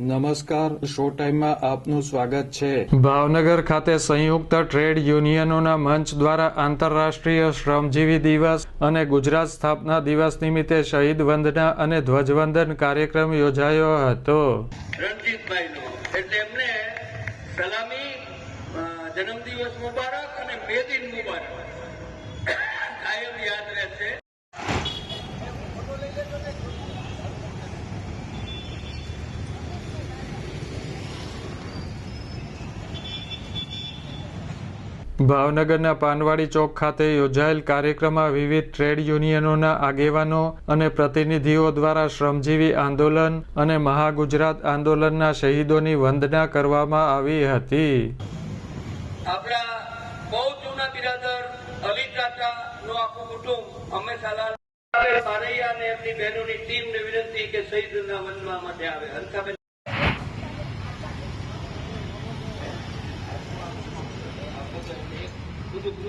નમસ્કાર શો ટાઈમમાં આપનું સ્વાગત છે. ભાવનગર ખાતે સંયુક્ત ટ્રેડ યુનિયનોના મંચ દ્વારા આંતરરાષ્ટ્રીય શ્રમજીવી દિવસ અને ગુજરાત સ્થાપના દિવસ નિમિત્તે શહીદ વંદના અને ધ્વજવંદન કાર્યક્રમ યોજાયો હતો. રણજીતભાઈનો એટલે એમને સલામી જન્મદિવસ મુબારક અને બે દિન મુબારક. ભાવનગરના પાનવાડી ચોક ખાતે યોજાયેલ કાર્યક્રમમાં વિવિધ ટ્રેડ યુનિયનોના આગેવાનો અને પ્રતિનિધિઓ દ્વારા શ્રમજીવી આંદોલન અને મહાગુજરાત આંદોલનના શહીદોની વંદના કરવામાં આવી હતી. આપણા બહુ જૂના બિરાદર અલી ચાચા નું આખું કુટુંબ હંમેશા પારૈયા અને એમની બહેનોની ટીમને વિનંતી કે શહીદના વનમાં માટે આવે. હંસાબેન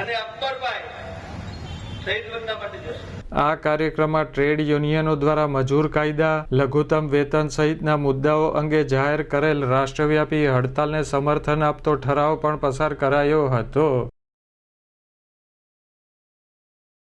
અને અકબરભાઈ આ કાર્યક્રમમાં ટ્રેડ યુનિયનો દ્વારા મજૂર કાયદા, લઘુત્તમ વેતન સહિતના મુદ્દાઓ અંગે જાહેર કરેલ રાષ્ટ્રવ્યાપી હડતાલને સમર્થન આપતો ઠરાવ પણ પસાર કરાયો હતો.